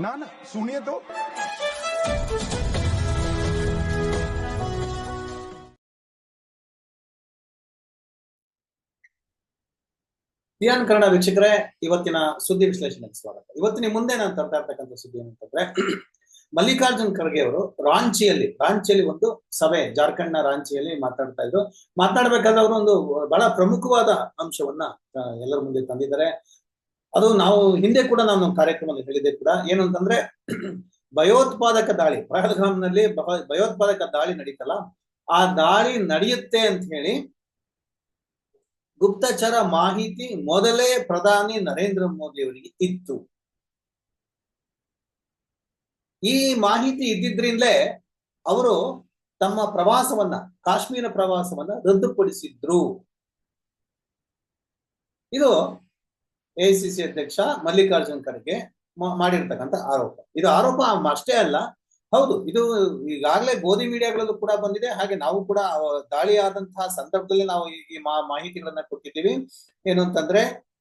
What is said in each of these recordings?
ना ना सुनिए तो ಸಿಯಾನ್ ಕನ್ನಡ ವೀಕ್ಷಕರೇ, ಇವತ್ತಿನ ಸುದ್ದಿ ವಿಶ್ಲೇಷಣೆಗೆ ಸ್ವಾಗತ. ಇವತ್ತಿನ ಮುಂದೆ ನಾನು ತರ್ತಾ ಇರ್ತಕ್ಕಂಥ ಸುದ್ದಿ ಏನಂತಂದ್ರೆ ಮಲ್ಲಿಕಾರ್ಜುನ್ ಖರ್ಗೆ ಅವರು ರಾಂಚಿಯಲ್ಲಿ ರಾಂಚಿಯಲ್ಲಿ ಒಂದು ಸಭೆ ಜಾರ್ಖಂಡ್ನ ರಾಂಚಿಯಲ್ಲಿ ಮಾತಾಡ್ತಾ ಇದ್ರು. ಮಾತಾಡ್ಬೇಕಾದ್ರೆ ಅವರು ಒಂದು ಬಹಳ ಪ್ರಮುಖವಾದ ಅಂಶವನ್ನ ಎಲ್ಲರ ಮುಂದೆ ತಂದಿದ್ದಾರೆ. ಅದು ನಾವು ಹಿಂದೆ ಕೂಡ ನಾನು ಕಾರ್ಯಕ್ರಮದಲ್ಲಿ ಹೇಳಿದೆ ಕೂಡ ಏನು ಅಂತಂದ್ರೆ ಭಯೋತ್ಪಾದಕ ದಾಳಿ ಪಹಲ್ಗಾಮ್ನಲ್ಲಿ ಭಯೋತ್ಪಾದಕ ದಾಳಿ ನಡೀತಲ್ಲ, ಆ ದಾಳಿ ನಡೆಯುತ್ತೆ ಅಂತ ಹೇಳಿ ಗುಪ್ತಚರ ಮಾಹಿತಿ ಮೊದಲೇ ಪ್ರಧಾನಿ ನರೇಂದ್ರ ಮೋದಿ ಅವರಿಗೆ ಇತ್ತು. ಈ ಮಾಹಿತಿ ಇದ್ದಿದ್ರಿಂದಲೇ ಅವರು ತಮ್ಮ ಪ್ರವಾಸವನ್ನ, ಕಾಶ್ಮೀರ ಪ್ರವಾಸವನ್ನ ರದ್ದುಪಡಿಸಿದ್ರು. ಇದು ಎಐಸಿಸಿ ಅಧ್ಯಕ್ಷ ಮಲ್ಲಿಕಾರ್ಜುನ್ ಖರ್ಗೆ ಮಾಡಿರ್ತಕ್ಕಂಥ ಆರೋಪ. ಇದು ಆರೋಪ ಅಷ್ಟೇ ಅಲ್ಲ. ಹೌದು, ಇದು ಈಗಾಗಲೇ ಗೋಧಿ ಮೀಡಿಯಾಗಳಲ್ಲೂ ಕೂಡ ಬಂದಿದೆ. ಹಾಗೆ ನಾವು ಕೂಡ ದಾಳಿ ಆದಂತಹ ಸಂದರ್ಭದಲ್ಲಿ ನಾವು ಈ- ಮಾಹಿತಿಗಳನ್ನ ಕೊಟ್ಟಿದ್ದೀವಿ. ಏನು ಅಂತಂದ್ರೆ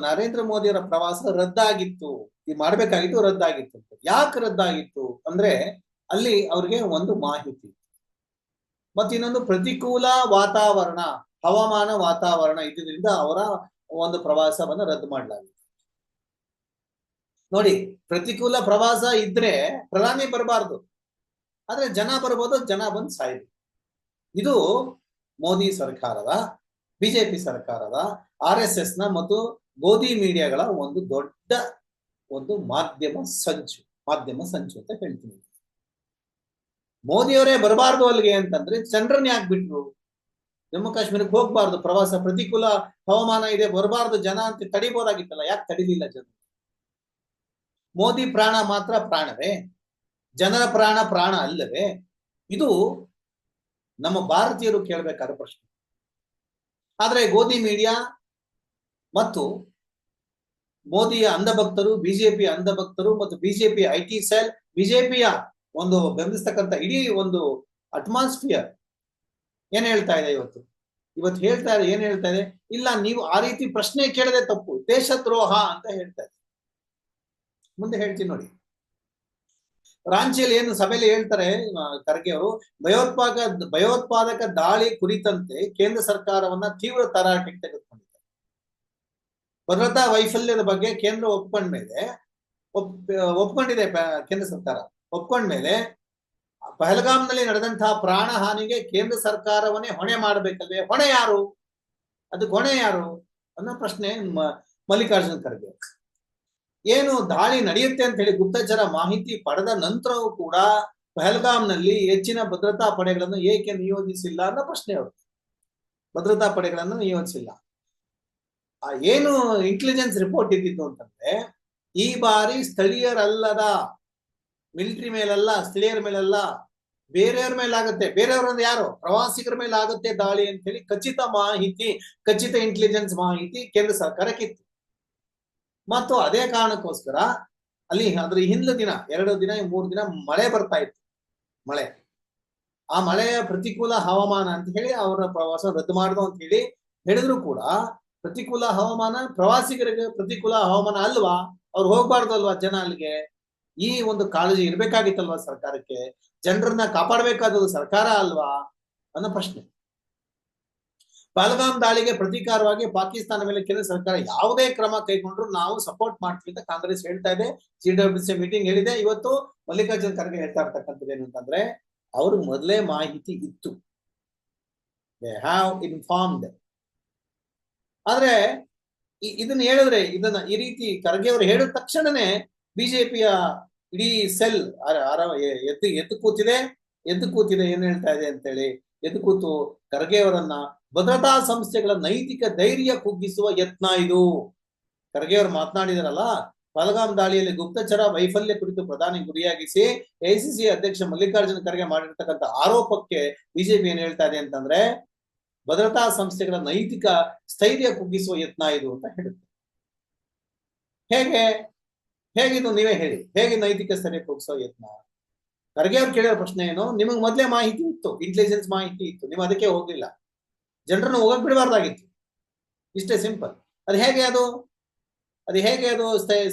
ನರೇಂದ್ರ ಮೋದಿಯವರ ಪ್ರವಾಸ ರದ್ದಾಗಿತ್ತು. ಈ ಮಾಡ್ಬೇಕಾಗಿತ್ತು ರದ್ದಾಗಿತ್ತು ಯಾಕೆ ರದ್ದಾಗಿತ್ತು ಅಂದ್ರೆ, ಅಲ್ಲಿ ಅವ್ರಿಗೆ ಒಂದು ಮಾಹಿತಿ. ಮತ್ತಿನ್ನೊಂದು ಪ್ರತಿಕೂಲ ವಾತಾವರಣ. ಹವಾಮಾನ ವಾತಾವರಣ ಇದ್ದಿದ್ರಿಂದ ಅವರ ಒಂದು ಪ್ರವಾಸವನ್ನ ರದ್ದು ಮಾಡಲಾಗಿದೆ. ನೋಡಿ, ಪ್ರತಿಕೂಲ ಪ್ರವಾಸ ಇದ್ರೆ ಪ್ರಧಾನಿ ಬರಬಾರ್ದು. ಆದ್ರೆ ಜನ ಬರ್ಬೋದು, ಜನ ಬಂದು ಸಾಯ್ದು ಇದು ಮೋದಿ ಸರ್ಕಾರದ, ಬಿಜೆಪಿ ಸರ್ಕಾರದ, ಆರ್ ಎಸ್ ಎಸ್ನ ಮತ್ತು ಗೋಧಿ ಮೀಡಿಯಾಗಳ ಒಂದು ದೊಡ್ಡ ಒಂದು ಮಾಧ್ಯಮ ಸಂಚು ಮಾಧ್ಯಮ ಸಂಚು ಅಂತ ಹೇಳ್ತೀನಿ. ಮೋದಿಯವರೇ ಬರಬಾರ್ದು ಅಲ್ಲಿಗೆ ಅಂತಂದ್ರೆ ಚಂದ್ರನ್ ಯಾಕೆ ಬಿಟ್ರು? ಜಮ್ಮು ಕಾಶ್ಮೀರಕ್ಕೆ ಹೋಗ್ಬಾರ್ದು, ಪ್ರವಾಸ ಪ್ರತಿಕೂಲ, ಹವಾಮಾನ ಇದೆ, ಬರಬಾರ್ದು, ಜನ ಅಂತ ತಡಿಬೋದಾಗಿತ್ತಲ್ಲ, ಯಾಕೆ ತಡಿಲಿಲ್ಲ ಜನ? ಮೋದಿ ಪ್ರಾಣ ಮಾತ್ರ ಪ್ರಾಣವೇ? ಜನರ ಪ್ರಾಣ ಪ್ರಾಣ ಅಲ್ಲವೇ? ಇದು ನಮ್ಮ ಭಾರತೀಯರು ಕೇಳಬೇಕಾದ ಪ್ರಶ್ನೆ. ಆದ್ರೆ ಗೋಧಿ ಮೀಡಿಯಾ ಮತ್ತು ಮೋದಿಯ ಅಂಧಭಕ್ತರು, ಬಿಜೆಪಿ ಅಂಧಭಕ್ತರು ಮತ್ತು ಬಿಜೆಪಿ ಐ ಟಿ ಸೆಲ್, ಬಿಜೆಪಿಯ ಒಂದು ಬೆಂಬಲಿಸ್ತಕ್ಕಂಥ ಇಡೀ ಒಂದು ಅಟ್ಮಾಸ್ಫಿಯರ್ ಏನ್ ಹೇಳ್ತಾ ಇದೆ ಇವತ್ತು? ಇವತ್ತು ಹೇಳ್ತಾ ಇದೆ, ಏನ್ ಹೇಳ್ತಾ ಇದೆ? ಇಲ್ಲ, ನೀವು ಆ ರೀತಿ ಪ್ರಶ್ನೆ ಕೇಳದೆ ತಪ್ಪು. ದೇಶದ್ರೋಹ ಅಂತ ಹೇಳ್ತಾ ಇದೆ. ಮುಂದೆ ಹೇಳ್ತೀನಿ ನೋಡಿ. ರಾಂಚಿಯಲ್ಲಿ ಏನು ಸಭೆಯಲ್ಲಿ ಹೇಳ್ತಾರೆ ಖರ್ಗೆ ಅವರು, ಭಯೋತ್ಪಾದಕ ಭಯೋತ್ಪಾದಕ ದಾಳಿ ಕುರಿತಂತೆ ಕೇಂದ್ರ ಸರ್ಕಾರವನ್ನ ತೀವ್ರ ತರಾಟೆಗೆ ತೆಗೆದುಕೊಂಡಿದ್ದಾರೆ. ಭದ್ರತಾ ವೈಫಲ್ಯದ ಬಗ್ಗೆ ಕೇಂದ್ರ ಒಪ್ಕೊಂಡ್ಮೇಲೆ, ಒಪ್, ಒಪ್ಕೊಂಡಿದೆ ಕೇಂದ್ರ ಸರ್ಕಾರ. ಒಪ್ಕೊಂಡ್ಮೇಲೆ ಪಹಲ್ಗಾಮ್ನಲ್ಲಿ ನಡೆದಂತಹ ಪ್ರಾಣ ಹಾನಿಗೆ ಕೇಂದ್ರ ಸರ್ಕಾರವನ್ನೇ ಹೊಣೆ ಮಾಡಬೇಕಲ್ವೇ? ಹೊಣೆ ಯಾರು? ಅದಕ್ಕೆ ಹೊಣೆ ಯಾರು? ಅನ್ನೋ ಪ್ರಶ್ನೆ ಮಲ್ಲಿಕಾರ್ಜುನ್ ಖರ್ಗೆ. ಏನು ದಾಳಿ ನಡೆಯುತ್ತೆ ಅಂತ ಹೇಳಿ ಗುಪ್ತಚರ ಮಾಹಿತಿ ಪಡೆದ ನಂತರವೂ ಕೂಡ ಪಹಲ್ಗಾಮ್ನಲ್ಲಿ ಹೆಚ್ಚಿನ ಭದ್ರತಾ ಪಡೆಗಳನ್ನು ಏಕೆ ನಿಯೋಜಿಸಿಲ್ಲ ಅನ್ನೋ ಪ್ರಶ್ನೆ ಅವರು ಭದ್ರತಾ ಪಡೆಗಳನ್ನು ನಿಯೋಜಿಸಿಲ್ಲ. ಆ ಏನು ಇಂಟೆಲಿಜೆನ್ಸ್ ರಿಪೋರ್ಟ್ ಇದ್ದಿತ್ತು ಅಂತಂದ್ರೆ, ಈ ಬಾರಿ ಸ್ಥಳೀಯರಲ್ಲದ ಮಿಲಿಟರಿ ಮೇಲಲ್ಲ, ಸ್ಥಳೀಯರ ಮೇಲಲ್ಲ ಬೇರೆಯವ್ರ ಮೇಲೆ ಆಗುತ್ತೆ. ಬೇರೆಯವ್ರಂದ್ರೆ ಯಾರು? ಪ್ರವಾಸಿಗರ ಮೇಲೆ ಆಗುತ್ತೆ ದಾಳಿ ಅಂತ ಹೇಳಿ ಖಚಿತ ಮಾಹಿತಿ, ಖಚಿತ ಇಂಟೆಲಿಜೆನ್ಸ್ ಮಾಹಿತಿ ಕೇಂದ್ರ ಸರ್ಕಾರಕ್ಕಿತ್ತು ಮತ್ತು ಅದೇ ಕಾರಣಕ್ಕೋಸ್ಕರ ಅಲ್ಲಿ ಅದ್ರ ಹಿಂದಿನ ದಿನ, ಎರಡು ದಿನ, ಮೂರು ದಿನ ಮಳೆ ಬರ್ತಾ ಇತ್ತು. ಮಳೆ. ಆ ಮಳೆಯ ಪ್ರತಿಕೂಲ ಹವಾಮಾನ ಅಂತ ಹೇಳಿ ಅವರ ಪ್ರವಾಸ ರದ್ದು ಮಾಡುದು ಅಂತ ಹೇಳಿ ಹೇಳಿದ್ರು ಕೂಡ ಪ್ರತಿಕೂಲ ಹವಾಮಾನ, ಪ್ರವಾಸಿಗರಿಗೆ ಪ್ರತಿಕೂಲ ಹವಾಮಾನ ಅಲ್ವಾ? ಅವ್ರು ಹೋಗ್ಬಾರ್ದು ಅಲ್ವಾ ಜನ ಅಲ್ಲಿಗೆ? ಈ ಒಂದು ಕಾಳಜಿ ಇರ್ಬೇಕಾಗಿತ್ತಲ್ವಾ ಸರ್ಕಾರಕ್ಕೆ? ಜನರನ್ನ ಕಾಪಾಡಬೇಕಾದದ್ದು ಸರ್ಕಾರ ಅಲ್ವಾ? ಅನ್ನೋ ಪ್ರಶ್ನೆ. ಪಹಲ್ಗಾಮ್ ದಾಳಿಗೆ ಪ್ರತೀಕಾರವಾಗಿ ಪಾಕಿಸ್ತಾನ ಮೇಲೆ ಕೇಂದ್ರ ಸರ್ಕಾರ ಯಾವುದೇ ಕ್ರಮ ಕೈಗೊಂಡ್ರು ನಾವು ಸಪೋರ್ಟ್ ಮಾಡ್ತೀವಿ ಅಂತ ಕಾಂಗ್ರೆಸ್ ಹೇಳ್ತಾ ಇದೆ. ಸಿ ಡಬ್ಲ್ಯೂ ಸಿ ಮೀಟಿಂಗ್ ಹೇಳಿದೆ. ಇವತ್ತು ಮಲ್ಲಿಕಾರ್ಜುನ್ ಖರ್ಗೆ ಹೇಳ್ತಾ ಇರ್ತಕ್ಕಂಥದ್ದು ಏನಂತಂದ್ರೆ ಅವ್ರಿಗೆ ಮೊದಲೇ ಮಾಹಿತಿ ಇತ್ತು. ದೇ ಹ್ಯಾವ್ ಇನ್ಫಾರ್ಮ್ಡ್ ಆದ್ರೆ ಇದನ್ನ ಹೇಳಿದ್ರೆ, ಇದನ್ನ ಈ ರೀತಿ ಖರ್ಗೆ ಅವರು ಹೇಳಿದ ತಕ್ಷಣನೇ ಬಿಜೆಪಿಯ ಇಡೀ ಸೆಲ್ ಎದ್ದು ಎದ್ದು ಕೂತಿದೆ ಎದ್ದು ಕೂತಿದೆ, ಏನ್ ಹೇಳ್ತಾ ಇದೆ ಅಂತೇಳಿ, ಎದ್ದು ಕೂತು ಖರ್ಗೆ ಅವರನ್ನ ಭದ್ರತಾ ಸಂಸ್ಥೆಗಳ ನೈತಿಕ ಧೈರ್ಯ ಕುಗ್ಗಿಸುವ ಯತ್ನ ಇದು. ಖರ್ಗೆ ಮಾತನಾಡಿದರಲ್ಲ ಮಾತನಾಡಿದಾರಲ್ಲ ಪಲಗಾಮ್ ದಾಳಿಯಲ್ಲಿ ಗುಪ್ತಚರ ವೈಫಲ್ಯ ಕುರಿತು ಪ್ರಧಾನಿ ಗುರಿಯಾಗಿಸಿ ಎಸಿಸಿ ಅಧ್ಯಕ್ಷ ಮಲ್ಲಿಕಾರ್ಜುನ ಖರ್ಗೆ ಮಾಡಿರ್ತಕ್ಕಂಥ ಆರೋಪಕ್ಕೆ ಬಿಜೆಪಿ ಏನ್ ಹೇಳ್ತಾ ಇದೆ ಅಂತಂದ್ರೆ, ಭದ್ರತಾ ಸಂಸ್ಥೆಗಳ ನೈತಿಕ ಸ್ಥೈರ್ಯ ಕುಗ್ಗಿಸುವ ಯತ್ನ ಇದು ಅಂತ ಹೇಳುತ್ತೆ. ಹೇಗೆ? ಹೇಗಿದು ನೀವೇ ಹೇಳಿ. ಹೇಗೆ ನೈತಿಕ ಸ್ಥೈರ್ಯ ಹೋಗಿಸೋ ಯತ್ನ. ಖರ್ಗೆ ಅವ್ರು ಕೇಳಿರೋ ಪ್ರಶ್ನೆ ಏನು, ನಿಮಗೆ ಮೊದಲೇ ಮಾಹಿತಿ ಇತ್ತು ಇಂಟೆಲಿಜೆನ್ಸ್ ಮಾಹಿತಿ ಇತ್ತು, ನೀವು ಅದಕ್ಕೆ ಹೋಗ್ಲಿಲ್ಲ. ಜನರನ್ನು ಹೋಗಕ್ ಬಿಡಬಾರ್ದಾಗಿತ್ತು. ಇಷ್ಟೇ ಸಿಂಪಲ್ ಅದು ಹೇಗೆ ಅದು? ಅದು ಹೇಗೆ ಅದು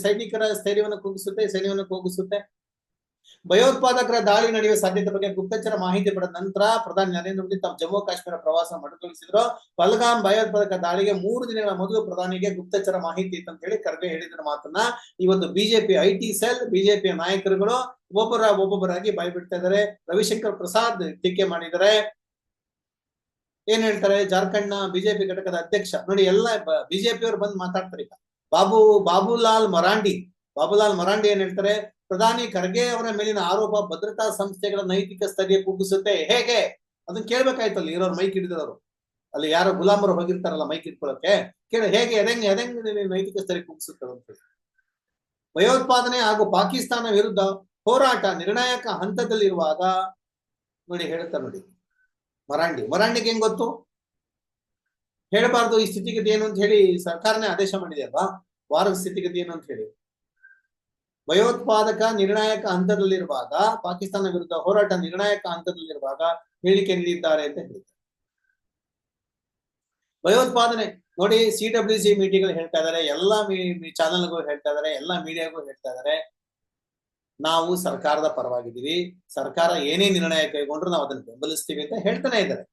ಸೈನಿಕರ ಸ್ಥೈರ್ಯವನ್ನು ಕುಗ್ಗಿಸುತ್ತೆ, ಸೈನ್ಯವನ್ನು ಕುಗ್ಗಿಸುತ್ತೆ? ಭಯೋತ್ಪಾದಕರ ದಾಳಿ ನಡೆಯುವ ಸಾಧ್ಯತೆ ಬಗ್ಗೆ ಗುಪ್ತಚರ ಮಾಹಿತಿ ಪಡೆದ ನಂತರ ಪ್ರಧಾನಿ ನರೇಂದ್ರ ಮೋದಿ ತಮ್ಮ ಜಮ್ಮು ಕಾಶ್ಮೀರ ಪ್ರವಾಸ ಮೊಟಕುಗೊಳಿಸಿದ್ರು ಪಲ್ಗಾಮ್ ಭಯೋತ್ಪಾದಕ ದಾಳಿಗೆ ಮೂರು ದಿನಗಳ ಮೊದಲು ಪ್ರಧಾನಿಗೆ ಗುಪ್ತಚರ ಮಾಹಿತಿ ಇತ್ತು ಅಂತ ಹೇಳಿ ಖರ್ಗೆ ಹೇಳಿದ್ರ ಮಾತನ್ನ. ಇವತ್ತು ಬಿಜೆಪಿ ಐಟಿ ಸೆಲ್, ಬಿಜೆಪಿಯ ನಾಯಕರುಗಳು ಒಬ್ಬರ ಒಬ್ಬೊಬ್ಬರಾಗಿ ಬಾಯ್ಬಿಡ್ತಾ ಇದ್ದಾರೆ. ರವಿಶಂಕರ್ ಪ್ರಸಾದ್ ಟೀಕೆ ಮಾಡಿದ್ದಾರೆ. ಏನ್ ಹೇಳ್ತಾರೆ? ಜಾರ್ಖಂಡ್ನ ಬಿಜೆಪಿ ಘಟಕದ ಅಧ್ಯಕ್ಷ. ನೋಡಿ, ಎಲ್ಲ ಬಿಜೆಪಿಯವರು ಬಂದು ಮಾತಾಡ್ತಾರೆ ಈಗ. ಬಾಬು, ಬಾಬುಲಾಲ್ ಮರಾಂಡಿ. ಬಾಬುಲಾಲ್ ಮರಾಂಡಿ ಏನ್ ಹೇಳ್ತಾರೆ? ಪ್ರಧಾನಿ ಖರ್ಗೆ ಅವರ ಮೇಲಿನ ಆರೋಪ ಭದ್ರತಾ ಸಂಸ್ಥೆಗಳ ನೈತಿಕ ಸ್ಥೈರ್ಯ ಕುಗ್ಗಿಸುತ್ತೆ. ಹೇಗೆ? ಅದನ್ನ ಅಲ್ಲಿ ಇರೋರು ಮೈಕ್ ಹಿಡಿದವರು ಅಲ್ಲಿ ಯಾರು ಗುಲಾಮರು ಹೋಗಿರ್ತಾರಲ್ಲ ಮೈಕ್ ಇಟ್ಕೊಳಕ್ಕೆ ಕೇಳ, ಹೇಗೆ ಎದೆಂಗ್ ಎದೆಂಗ್ ನೈತಿಕ ಸ್ಥೈರ್ಯ ಕುಗ್ಗಿಸುತ್ತೆ ಅಂತ ಭಯೋತ್ಪಾದನೆ ಹಾಗೂ ಪಾಕಿಸ್ತಾನ ವಿರುದ್ಧ ಹೋರಾಟ ನಿರ್ಣಾಯಕ ಹಂತದಲ್ಲಿರುವಾಗ ನೋಡಿ ಹೇಳ್ತಾ ನೋಡಿ. ಮರಾಂಡಿ, ಮರಾಂಡಿಗೆ ಹೆಂಗ್ ಗೊತ್ತು? ಹೇಳಬಾರ್ದು ಈ ಸ್ಥಿತಿಗತಿ ಏನು ಅಂತ ಹೇಳಿ ಸರ್ಕಾರನೇ ಆದೇಶ ಮಾಡಿದೆ ಅಲ್ವಾ? ವಾರದ ಸ್ಥಿತಿಗತಿ ಏನು ಅಂತ ಹೇಳಿ. ಭಯೋತ್ಪಾದಕ ನಿರ್ಣಾಯಕ ಹಂತದಲ್ಲಿರುವಾಗ ಪಾಕಿಸ್ತಾನ ವಿರುದ್ಧ ಹೋರಾಟ ನಿರ್ಣಾಯಕ ಹಂತದಲ್ಲಿರುವಾಗ ಹೇಳಿಕೆ ನೀಡಿದ್ದಾರೆ ಅಂತ ಹೇಳಿದ್ದಾರೆ. ಭಯೋತ್ಪಾದನೆ, ನೋಡಿ ಸಿ ಡಬ್ಲ್ಯೂ ಸಿ ಮೀಟಿಂಗ್ ಹೇಳ್ತಾ ಇದಾರೆ ಎಲ್ಲಾ ಚಾನಲ್ಗೂ ಹೇಳ್ತಾ ಇದಾರೆ ಎಲ್ಲಾ ಮೀಡಿಯಾಗೂ ಹೇಳ್ತಾ ಇದಾರೆ ನಾವು ಸರ್ಕಾರದ ಪರವಾಗಿದ್ದೀವಿ, ಸರ್ಕಾರ ಏನೇ ನಿರ್ಣಯ ಕೈಗೊಂಡ್ರು ನಾವು ಅದನ್ನ ಬೆಂಬಲಿಸ್ತೀವಿ ಅಂತ ಹೇಳ್ತಾನೆ ಇದ್ದಾರೆ.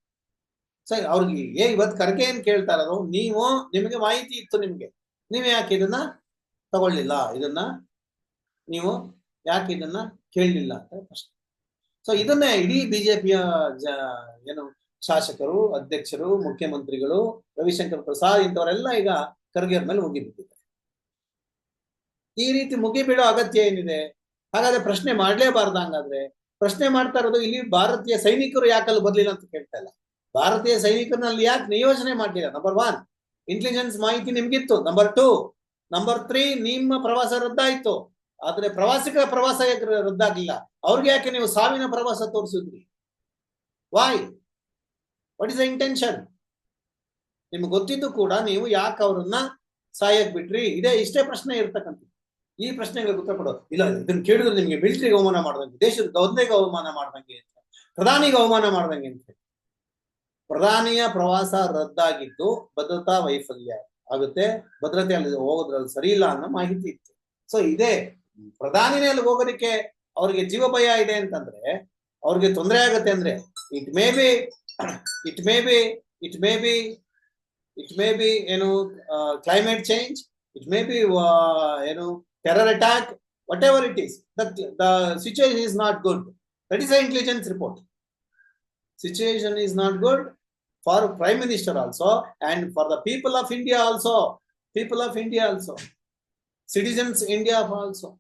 ಸರಿ, ಅವ್ರಿಗೆ ಏ, ಇವತ್ತು ಕರ್ಕೆ ಏನ್ ಕೇಳ್ತಾ ಇರೋದು? ನೀವು, ನಿಮಗೆ ಮಾಹಿತಿ ಇತ್ತು ನಿಮ್ಗೆ. ನೀವು ಯಾಕೆ ಇದನ್ನ ತಗೊಳ್ಳಿಲ್ಲ? ಇದನ್ನ ನೀವು ಯಾಕೆ ಇದನ್ನ ಕೇಳಲಿಲ್ಲ ಅಂತ ಪ್ರಶ್ನೆ. ಸೊ ಇದನ್ನೇ ಇಡೀ ಬಿಜೆಪಿಯ ಜ, ಏನು ಶಾಸಕರು, ಅಧ್ಯಕ್ಷರು, ಮುಖ್ಯಮಂತ್ರಿಗಳು, ರವಿಶಂಕರ್ ಪ್ರಸಾದ್ ಇಂಥವರೆಲ್ಲ ಈಗ ಖರ್ಗೆ ಮೇಲೆ ಮುಗಿಬಿಟ್ಟಿದ್ದಾರೆ ಈ ರೀತಿ ಮುಗಿಬೀಳೋ ಅಗತ್ಯ ಏನಿದೆ? ಹಾಗಾದ್ರೆ ಪ್ರಶ್ನೆ ಮಾಡ್ಲೇಬಾರ್ದ ಹಂಗಾದ್ರೆ. ಪ್ರಶ್ನೆ ಮಾಡ್ತಾ ಇರೋದು ಇಲ್ಲಿ ಭಾರತೀಯ ಸೈನಿಕರು ಯಾಕಲ್ಲಿ ಬರ್ಲಿಲ್ಲ ಅಂತ ಕೇಳ್ತಾ ಇಲ್ಲ. ಭಾರತೀಯ ಸೈನಿಕರಲ್ಲಿ ಯಾಕೆ ನಿಯೋಜನೆ ಮಾಡಲಿಲ್ಲ? ನಂಬರ್ ಒನ್ ಇಂಟೆಲಿಜೆನ್ಸ್ ಮಾಹಿತಿ ನಿಮ್ಗಿತ್ತು. ನಂಬರ್ ಟೂ ನಂಬರ್ ತ್ರೀ ನಿಮ್ಮ ಪ್ರವಾಸ ರದ್ದಾಯ್ತು. ಆದ್ರೆ ಪ್ರವಾಸಿಗರ ಪ್ರವಾಸ ಯಾಕೆ ರದ್ದಾಗ್ಲಿಲ್ಲ ಅವ್ರಿಗೆ ಯಾಕೆ ನೀವು ಸಾವಿನ ಪ್ರವಾಸ ತೋರಿಸಿದ್ರಿ? Why what is the intention ನಿಮ್ಗೆ ಗೊತ್ತಿದ್ದು ಕೂಡ ನೀವು ಯಾಕೆ ಅವ್ರನ್ನ ಸಾಯಕ್ ಬಿಟ್ರಿ? ಇದೇ ಇಷ್ಟೇ ಪ್ರಶ್ನೆ ಇರ್ತಕ್ಕಂಥ ಈ ಪ್ರಶ್ನೆಗಳಿಗೆ ಉತ್ತರ ಕೊಡೋ ಇಲ್ಲ, ಇದನ್ನ ಕೇಳಿದ್ರೆ ನಿಮ್ಗೆ ಮಿಲಿಟರಿಗೆ ಅವಮಾನ ಮಾಡ್ದಂಗೆ, ದೇಶದ ಗೌರ್ನೆಗೆ ಅವಮಾನ ಮಾಡ್ದಂಗೆ ಅಂತ. ಪ್ರಧಾನಿಗೆ ಅವಮಾನ ಮಾಡ್ದಂಗೆ ಅಂತ. ಪ್ರಧಾನಿಯ ಪ್ರವಾಸ ರದ್ದಾಗಿದ್ದು ಭದ್ರತಾ ವೈಫಲ್ಯ ಆಗುತ್ತೆ. ಭದ್ರತೆ ಅಲ್ಲಿ ಹೋಗೋದ್ರಲ್ಲಿ ಸರಿ ಇಲ್ಲ ಅನ್ನೋ ಮಾಹಿತಿ ಇತ್ತು. ಸೊ ಇದೇ. ಪ್ರಧಾನಿನೇ ಮೇಲೆ ಹೋಗೋದಕ್ಕೆ ಅವ್ರಿಗೆ ಜೀವ ಭಯ ಇದೆ ಅಂತಂದ್ರೆ ಅವ್ರಿಗೆ ತೊಂದರೆ ಆಗುತ್ತೆ ಅಂದ್ರೆ it may be it may be it may be it may be ಏನು climate change it may be ಏನು terror attack whatever it is the situation is not good that is a intelligence report situation is not good for prime minister also and for the people of india also. People of india also. Citizens india also.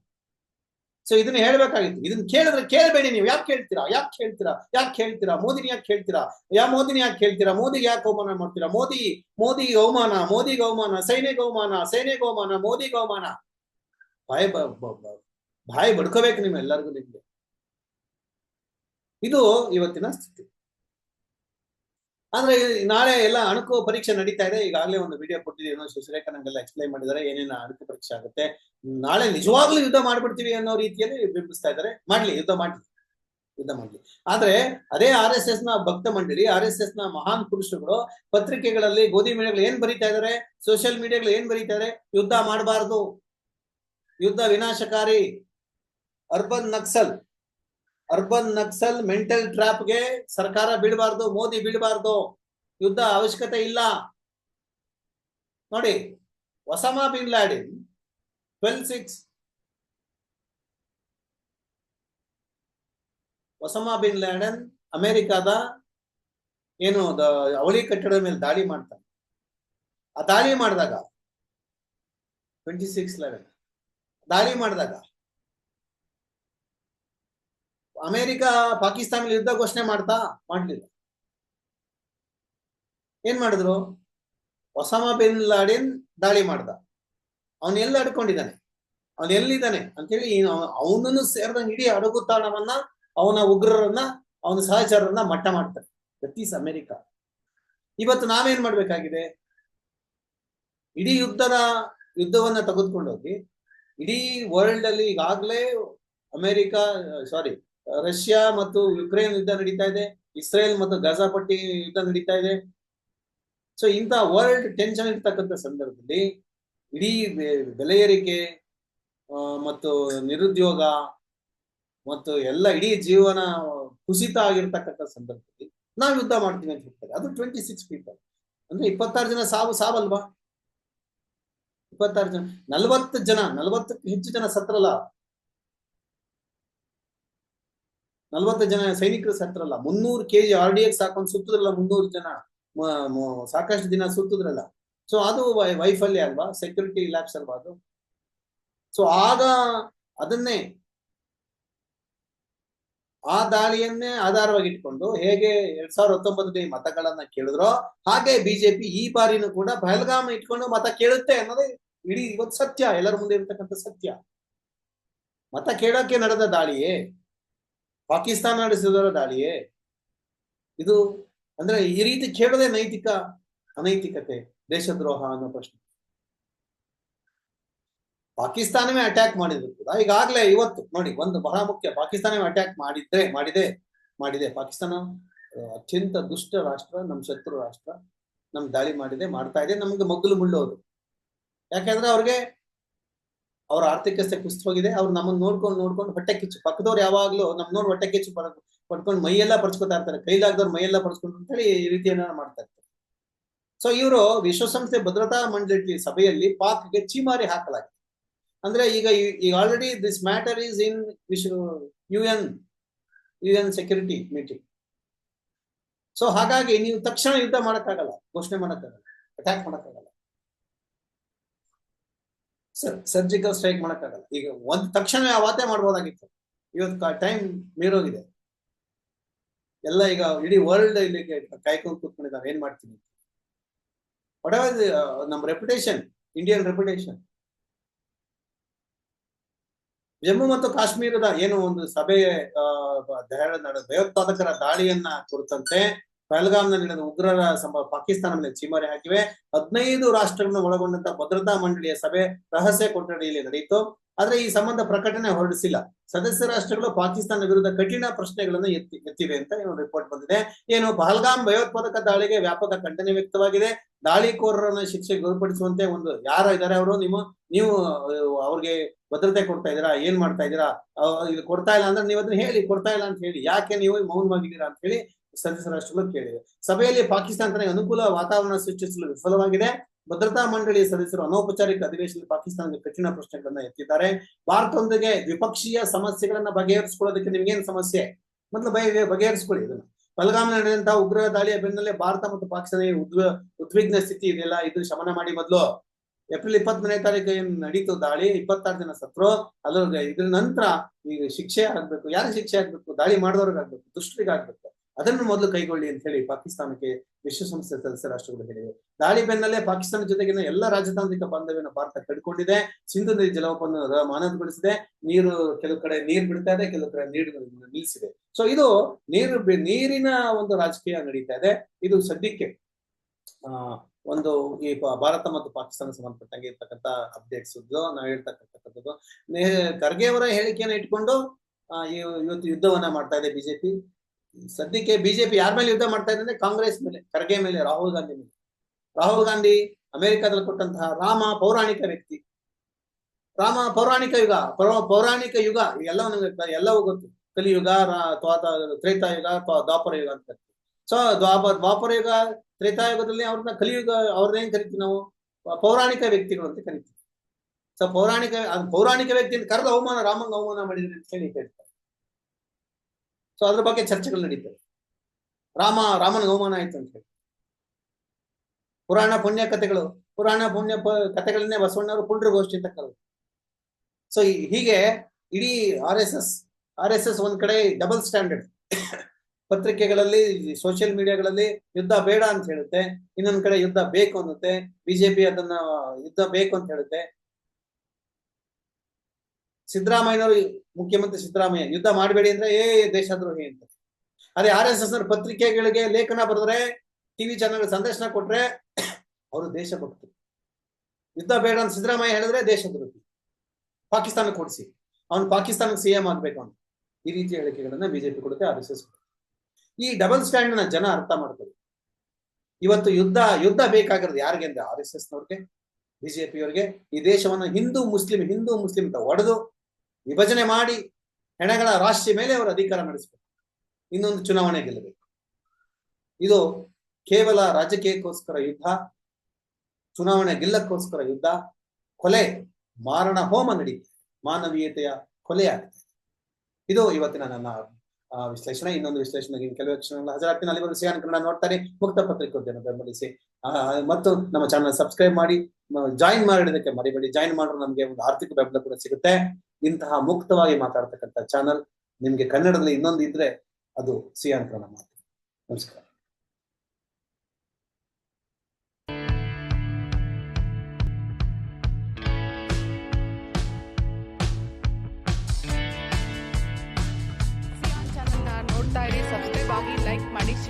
So ಇದನ್ನ ಹೇಳ್ಬೇಕಾಗಿತ್ತು. ಇದನ್ನ ಕೇಳಿದ್ರೆ ಕೇಳಬೇಡಿ ನೀವು. ಯಾಕೆ ಕೇಳ್ತೀರಾ? ಯಾಕೆ ಕೇಳ್ತೀರಾ? ಯಾಕೆ ಕೇಳ್ತೀರಾ? ಮೋದಿನ ಯಾಕೆ ಕೇಳ್ತೀರಾ? ಯಾ ಮೋದಿನ ಯಾಕೆ ಕೇಳ್ತೀರಾ? ಮೋದಿಗೆ ಯಾಕೆ ಅವಮಾನ ಮಾಡ್ತೀರಾ? ಮೋದಿ ಮೋದಿಗೆ ಅವಮಾನ ಮೋದಿಗೆ ಅವಮಾನ ಸೈನಿಗೆ ಅವಮಾನ ಸೈನ್ಯ ಅವಮಾನ ಮೋದಿಗೆ ಅವಮಾನ. ಬಾಯಿ ಬಾಯಿ ಬಡ್ಕೋಬೇಕು ನಿಮ್ ಎಲ್ಲರಿಗೂ ನಿಮ್ಗೆ. ಇದು ಇವತ್ತಿನ ಸ್ಥಿತಿ. ಆದ್ರೆ ಈ ನಾಳೆ ಎಲ್ಲ ಅಣುಕು ಪರೀಕ್ಷೆ ನಡೀತಾ ಇದೆ. ಈಗಾಗಲೇ ಒಂದು ವಿಡಿಯೋ ಕೊಟ್ಟಿದ್ದೀವಿ. ಸುರೇಖ ನಂಗೆಲ್ಲ ಎಕ್ಸ್ಪ್ಲೈನ್ ಮಾಡಿದ್ದಾರೆ. ಏನೇನು ಅಣುಕು ಪರೀಕ್ಷೆ ಆಗುತ್ತೆ? ನಾಳೆ ನಿಜವಾಗ್ಲೂ ಯುದ್ಧ ಮಾಡ್ಬಿಡ್ತೀವಿ ಅನ್ನೋ ರೀತಿಯಲ್ಲಿ ಬಿಂಬಿಸ್ತಾ ಇದ್ದಾರೆ. ಮಾಡ್ಲಿ, ಯುದ್ಧ ಮಾಡ್ಲಿ. ಯುದ್ಧ ಮಾಡ್ಲಿ. ಆದ್ರೆ ಅದೇ ಆರ್ ಎಸ್ ಎಸ್ನ ಭಕ್ತ ಮಂಡಳಿ ಆರ್ ಎಸ್ ಎಸ್ನ ಮಹಾನ್ ಪುರುಷರುಗಳು ಪತ್ರಿಕೆಗಳಲ್ಲಿ, ಗೋಧಿ ಮೇಳಗಳು ಏನ್ ಬರೀತಾ ಇದಾರೆ ಸೋಷಿಯಲ್ ಮೀಡಿಯಾಗಳು ಏನ್ ಬರೀತಾ ಇದಾರೆ ಯುದ್ಧ ಮಾಡಬಾರ್ದು. ಯುದ್ಧ ವಿನಾಶಕಾರಿ. Urban Naxal urban Naxal mental ಟ್ರಾಪ್ಗೆ ಸರ್ಕಾರ ಬೀಳಬಾರ್ದು, ಮೋದಿ ಬೀಳಬಾರ್ದು, ಯುದ್ಧ ಅವಶ್ಯಕತೆ ಇಲ್ಲ. ನೋಡಿ, Osama bin Laden twelve six Osama bin Laden ಅಮೆರಿಕಾದ ಏನು ಅವಳಿ ಕಟ್ಟಡದ ಮೇಲೆ ದಾಳಿ ಮಾಡ್ತಾನೆ. ಆ ದಾಳಿ ಮಾಡಿದಾಗ, ಟ್ವೆಂಟಿ ಸಿಕ್ಸ್ ಲೆವೆನ್, ದಾಳಿ ಮಾಡಿದಾಗ ಅಮೆರಿಕ ಪಾಕಿಸ್ತಾನ ಯುದ್ಧ ಘೋಷಣೆ ಮಾಡ್ತಾ ಮಾಡ್ಲಿಲ್ಲ. ಏನ್ ಮಾಡಿದ್ರು? ಒಸಾಮಾ ಬಿನ್ ಲಾಡಿನ್ ದಾಳಿ ಮಾಡ್ದ. ಅವನ್ ಎಲ್ಲಿ ಅಡ್ಕೊಂಡಿದ್ದಾನೆ ಅವನ್ ಎಲ್ಲಿದ್ದಾನೆ? ಅಂತೇಳಿ ಅವನನ್ನು ಸೇರಿದಂಗೆ ಇಡೀ ಅಡಗು ತಾಣವನ್ನ ಅವನ ಉಗ್ರರನ್ನ, ಅವನ ಸಹಚರರನ್ನ ಮಟ್ಟ ಮಾಡ್ತಾರೆ. That is America. ಇವತ್ತು ನಾವೇನ್ ಮಾಡ್ಬೇಕಾಗಿದೆ? ಇಡೀ ಯುದ್ಧದ, ಯುದ್ಧವನ್ನ ತೆಗೆದುಕೊಂಡೋಗಿ, ಇಡೀ ವರ್ಲ್ಡ್ ಅಲ್ಲಿ ಈಗಾಗಲೇ ಅಮೆರಿಕ ಸಾರಿ ರಷ್ಯಾ ಮತ್ತು ಯುಕ್ರೇನ್ ಯುದ್ಧ ನಡೀತಾ ಇದೆ, ಇಸ್ರೇಲ್ ಮತ್ತು ಗಜಾ ಪಟ್ಟಿ ಯುದ್ಧ ನಡೀತಾ ಇದೆ. ಸೊ ಇಂಥ ವರ್ಲ್ಡ್ ಟೆನ್ಷನ್ ಇರ್ತಕ್ಕಂಥ ಸಂದರ್ಭದಲ್ಲಿ ಇಡೀ ಬೆಲೆ ಏರಿಕೆ ಮತ್ತು ನಿರುದ್ಯೋಗ ಮತ್ತು ಎಲ್ಲ ಇಡೀ ಜೀವನ ಕುಸಿತ ಆಗಿರ್ತಕ್ಕಂಥ ಸಂದರ್ಭದಲ್ಲಿ ನಾವು ಯುದ್ಧ ಮಾಡ್ತೀವಿ ಅಂತ ಹೇಳ್ತಾರೆ. ಅದು ಟ್ವೆಂಟಿ ಸಿಕ್ಸ್ ಪೀಪಲ್ ಅಂದ್ರೆ ಇಪ್ಪತ್ತಾರು ಜನ ಸಾವು, ಸಾವಲ್ವಾ? ಇಪ್ಪತ್ತಾರು ಜನ, ನಲ್ವತ್ತು ಜನ, ನಲ್ವತ್ತಕ್ಕೆ ಹೆಚ್ಚು ಜನ ಸತ್ರಲ್ಲ ನಲವತ್ತು ಜನ ಸೈನಿಕರು ಸತ್ರಲ್ಲ ಮುನ್ನೂರು ಕೆಜಿ ಆರ್ ಡಿ ಎಕ್ಸ್ ಹಾಕೊಂಡು ಸುತ್ತದ್ರಲ್ಲ ಮುನ್ನೂರು ಜನ ಸಾಕಷ್ಟು ದಿನ ಸುತ್ತದ್ರಲ್ಲ. ಸೊ ಅದು ವೈಫಲ್ಯ ಅಲ್ವಾ? ಸೆಕ್ಯೂರಿಟಿ ಲ್ಯಾಬ್ಸ್ ಅಲ್ವಾ ಅದು? ಸೊ ಆಗ ಅದನ್ನೇ, ಆ ದಾಳಿಯನ್ನೇ ಆಧಾರವಾಗಿ ಇಟ್ಕೊಂಡು ಹೇಗೆ ಎರಡ್ ಸಾವಿರದ ಹತ್ತೊಂಬತ್ತನೇ ಮತಗಳನ್ನ ಕೇಳಿದ್ರೋ, ಹಾಗೆ ಬಿಜೆಪಿ ಈ ಬಾರಿನೂ ಕೂಡ ಪಹಲ್ಗಾಮ್ ಇಟ್ಕೊಂಡು ಮತ ಕೇಳುತ್ತೆ ಅನ್ನೋದೇ ಇಡೀ ಇವತ್ತು ಸತ್ಯ, ಎಲ್ಲರ ಮುಂದೆ ಇರ್ತಕ್ಕಂಥ ಸತ್ಯ. ಮತ ಕೇಳೋಕೆ ನಡೆದ ದಾಳಿಯೇ? ಪಾಕಿಸ್ತಾನ ನಡೆಸಿದವರ ದಾಳಿಯೇ? ಇದು ಅಂದ್ರೆ ಈ ರೀತಿ ಕೇಳೋದೇ ನೈತಿಕ, ಅನೈತಿಕತೆ, ದೇಶದ್ರೋಹ ಅನ್ನೋ ಪ್ರಶ್ನೆ. ಪಾಕಿಸ್ತಾನವೇ ಅಟ್ಯಾಕ್ ಮಾಡಿದ್ರು ಕೂಡ. ಈಗಾಗಲೇ ಇವತ್ತು ನೋಡಿ, ಒಂದು ಬಹಳ ಮುಖ್ಯ, ಪಾಕಿಸ್ತಾನವೇ ಅಟ್ಯಾಕ್ ಮಾಡಿದ್ರೆ ಮಾಡಿದೆ ಮಾಡಿದೆ. ಪಾಕಿಸ್ತಾನ ಅತ್ಯಂತ ದುಷ್ಟ ರಾಷ್ಟ್ರ ನಮ್ಮ ಶತ್ರು ರಾಷ್ಟ್ರ. ನಮ್ ದಾಳಿ ಮಾಡಿದೆ, ಮಾಡ್ತಾ ಇದೆ. ನಮ್ಗೆ ಮಗ್ಗಲು ಮುಳ್ಳೋದು. ಯಾಕಂದ್ರೆ ಅವ್ರಿಗೆ ಅವ್ರ ಆರ್ಥಿಕತೆ ಕುಸಿತ ಹೋಗಿದೆ, ಅವ್ರು ನಮ್ಮನ್ನ ನೋಡ್ಕೊಂಡು ನೋಡ್ಕೊಂಡು ಹೊಟ್ಟೆ ಕಿಚ್ಚು. ಪಕ್ಕದವ್ರು ಯಾವಾಗ್ಲೂ ನಮ್ ನೋಡಿ ಹೊಟ್ಟೆ ಕಿಚ್ಚು ಪಡ, ಪಡ್ಕೊಂಡು ಮೈಯೆಲ್ಲ ಪಡ್ಸ್ಕೊತಾ ಇರ್ತಾರೆ. ಕೈಲಾಗದವ್ರು ಮೈಯೆಲ್ಲ ಪಡ್ಸ್ಕೊಂಡು ಅಂತೇಳಿ ಈ ರೀತಿಯನ್ನ ಮಾಡ್ತಾ ಇರ್ತಾರೆ. ಸೊ ಇವರು ವಿಶ್ವಸಂಸ್ಥೆ ಭದ್ರತಾ ಮಂಡಳಿ ಸಭೆಯಲ್ಲಿ ಪಾಕ್ಗೆ ಚೀಮಾರಿ ಹಾಕಲಾಗಿದೆ. ಅಂದ್ರೆ ಈಗ ಈಗ already this matter is in ವಿಶ್ವ U N U N security meeting so ಹಾಗಾಗಿ ನೀವು ತಕ್ಷಣ ಯುದ್ಧ ಮಾಡಕ್ಕಾಗಲ್ಲ, ಘೋಷಣೆ ಮಾಡಕ್ಕಾಗಲ್ಲ ಅಟ್ಯಾಕ್ ಮಾಡಕ್ಕಾಗಲ್ಲ. ಸರ್ಜಿಕಲ್ ಸ್ಟ್ರೈಕ್ ಮಾಡಕ್ಕಾಗಲ್ಲ. ಈಗ ಒಂದ್ ತಕ್ಷಣ ಅವತ್ತೇ ಮಾಡ್ಬೋದಾಗಿತ್ತು. ಇವತ್ತು ಟೈಮ್ ಮೀರೋಗಿದೆ. ಎಲ್ಲ ಈಗ ಇಡೀ ವರ್ಲ್ಡ್ ಇಲ್ಲಿ ಕಾಯ್ಕೊಂಡು ಕೂತ್ಕೊಂಡಿದ್ದಾರೆ. ಏನ್ ಮಾಡ್ತೀನಿ? ವಾಟ್ ಆರ್ ನಮ್ಮ ರೆಪ್ಯುಟೇಷನ್ ಇಂಡಿಯನ್ ರೆಪ್ಯುಟೇಷನ್ ಜಮ್ಮು ಮತ್ತು ಕಾಶ್ಮೀರದ ಏನು ಒಂದು ಸಭೆ ಭಯೋತ್ಪಾದಕರ ದಾಳಿಯನ್ನ ಕುರಿತಂತೆ ಪಹಲ್ಗಾಮ್ನಲ್ಲಿ ನಡೆದ ಉಗ್ರರ ಸಂಬ, ಪಾಕಿಸ್ತಾನ ಮೇಲೆ ಚಿಮರೆ ಹಾಕಿವೆ. ಹದಿನೈದು ರಾಷ್ಟ್ರಗಳನ್ನು ಒಳಗೊಂಡಂತ ಭದ್ರತಾ ಮಂಡಳಿಯ ಸಭೆ ರಹಸ್ಯ ಕೊಠಡಿಯಲ್ಲಿ ನಡೆಯಿತು. ಆದ್ರೆ ಈ ಸಂಬಂಧ ಪ್ರಕಟಣೆ ಹೊರಡಿಸಿಲ್ಲ. ಸದಸ್ಯ ರಾಷ್ಟ್ರಗಳು ಪಾಕಿಸ್ತಾನ ವಿರುದ್ಧ ಕಠಿಣ ಪ್ರಶ್ನೆಗಳನ್ನು ಎತ್ತಿ, ಎತ್ತಿವೆ ಅಂತ ಏನು ರಿಪೋರ್ಟ್ ಬಂದಿದೆ. ಏನು ಪಹಲ್ಗಾಮ್ ಭಯೋತ್ಪಾದಕ ದಾಳಿಗೆ ವ್ಯಾಪಕ ಖಂಡನೆ ವ್ಯಕ್ತವಾಗಿದೆ. ದಾಳಿಕೋರರನ್ನ ಶಿಕ್ಷೆಗೆ ಗುರಿಪಡಿಸುವಂತೆ ಒಂದು ಯಾರ ಇದಾರೆ ಅವರು? ನೀವು ನೀವು, ಅವ್ರಿಗೆ ಭದ್ರತೆ ಕೊಡ್ತಾ ಇದ್ದೀರಾ? ಏನ್ ಮಾಡ್ತಾ ಇದ್ದೀರಾ? ಇದು ಕೊಡ್ತಾ ಇಲ್ಲ ಅಂದ್ರೆ ನೀವು ಅದನ್ನ ಹೇಳಿ, ಕೊಡ್ತಾ ಇಲ್ಲ ಅಂತ ಹೇಳಿ. ಯಾಕೆ ನೀವು ಮೌನವಾಗಿದ್ದೀರಾ ಅಂತ ಹೇಳಿ ಸದಸ್ಯ ರಾಷ್ಟ್ರಗಳು ಕೇಳಿವೆ ಸಭೆಯಲ್ಲಿ ಪಾಕಿಸ್ತಾನ ತನಗೆ ಅನುಕೂಲ ವಾತಾವರಣ ಸೃಷ್ಟಿಸಲು ವಿಫಲವಾಗಿದೆ. ಭದ್ರತಾ ಮಂಡಳಿಯ ಸದಸ್ಯರು ಅನೌಪಚಾರಿಕ ಅಧಿವೇಶನದಲ್ಲಿ ಪಾಕಿಸ್ತಾನದ ಕಠಿಣ ಪ್ರಶ್ನೆಗಳನ್ನ ಎತ್ತಿದ್ದಾರೆ. ಭಾರತದೊಂದಿಗೆ ದ್ವಿಪಕ್ಷೀಯ ಸಮಸ್ಯೆಗಳನ್ನ ಬಗೆಹರಿಸಿಕೊಳ್ಳೋದಕ್ಕೆ ನಿಮ್ಗೇನ್ ಸಮಸ್ಯೆ? ಮೊದಲು ಬಗೆ ಬಗೆಹರಿಸಿಕೊಳ್ಳಿ ಇದನ್ನ. ಪಲ್ಗಾಮ್ ನಡೆದಂತಹ ಉಗ್ರ ದಾಳಿಯ ಬೆನ್ನಲ್ಲೇ ಭಾರತ ಮತ್ತು ಪಾಕಿಸ್ತಾನ ಉದ್ವ, ಉದ್ವಿಗ್ನ ಸ್ಥಿತಿ ಇದೆಲ್ಲ ಇದು ಶಮನ ಮಾಡಿ ಮೊದಲು. ಏಪ್ರಿಲ್ ಇಪ್ಪತ್ಮೂರನೇ ತಾರೀಕು ಏನ್ ನಡೀತು ದಾಳಿ? ಇಪ್ಪತ್ತಾರು ಜನ ಸತ್ರು. ಅದ್ರ ಇದ್ರ ನಂತರ ಈಗ ಶಿಕ್ಷೆ ಆಗ್ಬೇಕು. ಯಾರು ಶಿಕ್ಷೆ ಆಗ್ಬೇಕು? ದಾಳಿ ಮಾಡಿದವ್ರಿಗೆ ಆಗ್ಬೇಕು ದುಷ್ಟರಿಗೆ ಆಗ್ಬೇಕು ಅದನ್ನು ಮೊದಲು ಕೈಗೊಳ್ಳಿ ಅಂತ ಹೇಳಿ ಪಾಕಿಸ್ತಾನಕ್ಕೆ ವಿಶ್ವಸಂಸ್ಥೆ ಸದಸ್ಯ ರಾಷ್ಟ್ರಗಳು ಹೇಳಿವೆ. ದಾಳಿ ಬೆನ್ನಲ್ಲೇ ಪಾಕಿಸ್ತಾನ ಜೊತೆಗಿನ ಎಲ್ಲ ರಾಜತಾಂತ್ರಿಕ ಬಾಂಧವ್ಯನ ಭಾರತ ಕಡ್ಕೊಂಡಿದೆ. ಸಿಂಧು ನದಿ ಜಲವನ್ನ ಮಾನದಗೊಳಿಸಿದೆ ನೀರು ಕೆಲವು ಕಡೆ ನೀರು ಬಿಡ್ತಾ ಇದೆ, ಕೆಲವು ಕಡೆ ನೀರು ನಿಲ್ಲಿಸಿದೆ. ಸೊ ಇದು ನೀರು ನೀರಿನ ಒಂದು ರಾಜಕೀಯ ನಡೀತಾ ಇದೆ. ಇದು ಸದ್ಯಕ್ಕೆ, ಆ, ಒಂದು ಈ ಭಾರತ ಮತ್ತು ಪಾಕಿಸ್ತಾನ ಸಂಬಂಧಪಟ್ಟಂಗೆ ಇರ್ತಕ್ಕಂಥ ಅಪ್ಡೇಟ್ಸ್ ನಾವು ಹೇಳ್ತಕ್ಕಂಥದ್ದು. ಖರ್ಗೆ ಅವರ ಹೇಳಿಕೆಯನ್ನು ಇಟ್ಕೊಂಡು ಇವತ್ತು ಯುದ್ಧವನ್ನ ಮಾಡ್ತಾ ಇದೆ ಬಿಜೆಪಿ. ಸದ್ಯಕ್ಕೆ ಬಿಜೆಪಿ ಯಾರ ಮೇಲೆ ಯುದ್ಧ ಮಾಡ್ತಾ ಇದೆ ಅಂದ್ರೆ ಕಾಂಗ್ರೆಸ್ ಮೇಲೆ, ಖರ್ಗೆ ಮೇಲೆ, ರಾಹುಲ್ ಗಾಂಧಿ ಮೇಲೆ. ರಾಹುಲ್ ಗಾಂಧಿ ಅಮೆರಿಕಾದಲ್ಲಿ ಕೊಟ್ಟಂತಹ ರಾಮ ಪೌರಾಣಿಕ ವ್ಯಕ್ತಿ. ರಾಮ ಪೌರಾಣಿಕ ಯುಗ, ಪೌರ- ಪೌರಾಣಿಕ ಯುಗ ಎಲ್ಲ ನಮಗೆ ಎಲ್ಲವೂ ಗೊತ್ತು. ಕಲಿಯುಗ ತ್ರೇತಾಯುಗ ದ್ವಾಪರ ಯುಗ ಅಂತ. ಸೊ ದ್ವಾಪ, ದ್ವಾಪರ ಯುಗ, ತ್ರೇತಾಯುಗದಲ್ಲಿ ಅವ್ರನ್ನ ಕಲಿಯುಗ ಅವ್ರನ್ನೇನ್ ಕರಿತೀವಿ ನಾವು? ಪೌರಾಣಿಕ ವ್ಯಕ್ತಿಗಳು ಅಂತ ಕರಿತೀವಿ. ಸೊ ಪೌರಾಣಿಕ ಪೌರಾಣಿಕ ವ್ಯಕ್ತಿ ಅಂತ ಕರೆದ ಅವಮಾನ, ರಾಮಂಗ ಅವಮಾನ ಮಾಡಿದ್ರೆ ಅಂತ ಹೇಳಿ ಹೇಳ್ತಾರೆ ಸೊ ಅದ್ರ ಬಗ್ಗೆ ಚರ್ಚೆಗಳು ನಡೀತವೆ. ರಾಮ, ರಾಮನ ಅವಮಾನ ಆಯ್ತು ಅಂತ ಹೇಳಿ. ಪುರಾಣ ಪುಣ್ಯ ಕಥೆಗಳು, ಪುರಾಣ ಪುಣ್ಯ ಕಥೆಗಳನ್ನೇ ಬಸವಣ್ಣವರು ಪುಂಡ್ರಗೋಷ್ಠಿ ಅಂತ ಕರೆದ್ರು. ಸೊ ಹೀಗೆ ಇಡೀ R S S, R S S ಒಂದ್ ಕಡೆ ಡಬಲ್ ಸ್ಟ್ಯಾಂಡರ್ಡ್ ಪತ್ರಿಕೆಗಳಲ್ಲಿ ಸೋಷಿಯಲ್ ಮೀಡಿಯಾಗಳಲ್ಲಿ ಯುದ್ಧ ಬೇಡ ಅಂತ ಹೇಳುತ್ತೆ, ಇನ್ನೊಂದ್ ಕಡೆ ಯುದ್ಧ ಬೇಕು ಅನ್ನುತ್ತೆ ಬಿಜೆಪಿ ಅದನ್ನ ಯುದ್ಧ ಬೇಕು ಅಂತ ಹೇಳುತ್ತೆ ಸಿದ್ದರಾಮಯ್ಯನವರು ಮುಖ್ಯಮಂತ್ರಿ ಸಿದ್ದರಾಮಯ್ಯ, ಯುದ್ಧ ಮಾಡಬೇಡಿ ಅಂದ್ರೆ, ಏ ದೇಶದ್ರೋಹಿ ಅಂತ. ಅದೇ ಆರ್ ಎಸ್ ಎಸ್ ಪತ್ರಿಕೆಗಳಿಗೆ ಲೇಖನ ಬರೆದ್ರೆ ಟಿವಿ ಚಾನೆಲ್ ಸಂದರ್ಶನ ಕೊಟ್ರೆ, ಅವರು ದೇಶಭಕ್ತರು ಯುದ್ಧ ಬೇಡ ಅಂತ ಸಿದ್ದರಾಮಯ್ಯ ಹೇಳಿದ್ರೆ ದೇಶದ್ರೋಹಿ ಪಾಕಿಸ್ತಾನ ಕೊಡಿಸಿ. ಅವನು ಪಾಕಿಸ್ತಾನಕ್ಕೆ ಸಿಎಂ ಆಗ್ಬೇಕು ಅಂತ. ಈ ರೀತಿ ಹೇಳಿಕೆಗಳನ್ನ ಬಿಜೆಪಿ ಕೊಡುತ್ತೆ, ಆರ್ ಎಸ್ ಎಸ್ ಈ ಡಬಲ್ ಸ್ಟ್ಯಾಂಡ್ನ ಜನ ಅರ್ಥ ಮಾಡ್ತಾರೆ ಇವತ್ತು ಯುದ್ಧ ಯುದ್ಧ ಬೇಕಾಗಿರೋದು ಯಾರಿಗೆ ಅಂದ್ರೆ ಆರ್ ಎಸ್ ಎಸ್ ನವ್ರಿಗೆ ಬಿಜೆಪಿಯವರಿಗೆ. ಈ ದೇಶವನ್ನು ಹಿಂದೂ ಮುಸ್ಲಿಂ ಹಿಂದೂ ಮುಸ್ಲಿಂ ಅಂತ ಒಡೆದು ವಿಭಜನೆ ಮಾಡಿ ಹೆಣಗಳ ರಾಶಿ ಮೇಲೆ ಅವರು ಅಧಿಕಾರ ನಡೆಸಬೇಕು. ಇನ್ನೊಂದು ಚುನಾವಣೆ ಗೆಲ್ಲಬೇಕು. ಇದು ಕೇವಲ ರಾಜಕೀಯಕ್ಕೋಸ್ಕರ ಯುದ್ಧ, ಚುನಾವಣೆ ಗೆಲ್ಲಕ್ಕೋಸ್ಕರ ಯುದ್ಧ, ಕೊಲೆ, ಮಾರಣ ಹೋಮ ನಡೀತಿದೆ. ಮಾನವೀಯತೆಯ ಕೊಲೆ ಇದು ಇವತ್ತಿನ ನನ್ನ ವಿಶ್ಲೇಷಣೆ, ಇನ್ನೊಂದು ವಿಶ್ಲೇಷಣೆ ಕೆಲವು ಕ್ಷಣಗಳ ಹಾಜರಾಗ್ತೀನಿ ಅಲ್ಲಿವರೆಗೂ ಸಿಯಾನ್ ಕನ್ನಡ ನೋಡ್ತಾರೆ ಮುಕ್ತ ಪತ್ರಿಕೋದ್ಯಮ ಬೆಂಬಲಿಸಿ. ಮತ್ತು ನಮ್ಮ ಚಾನಲ್ ಸಬ್ಸ್ಕ್ರೈಬ್ ಮಾಡಿ ಜಾಯಿನ್ ಮಾಡಿಡೋದಕ್ಕೆ ಮರಿಬೇಡಿ. ಜಾಯಿನ್ ಮಾಡಿದ್ರೆ ನಮಗೆ ಒಂದು ಆರ್ಥಿಕ ಬೆಂಬಲ ಕೂಡ ಸಿಗುತ್ತೆ. ಇಂತಹ ಮುಕ್ತವಾಗಿ ಮಾತಾಡ್ತಕ್ಕಂಥ ಚಾನಲ್ ನಿಮ್ಗೆ ಕನ್ನಡದಲ್ಲಿ ಇನ್ನೊಂದು ಇದ್ರೆ ಅದು ಸಿಯಾನ್ ಕನ್ನಡ ಮಾತು ನಮಸ್ಕಾರ.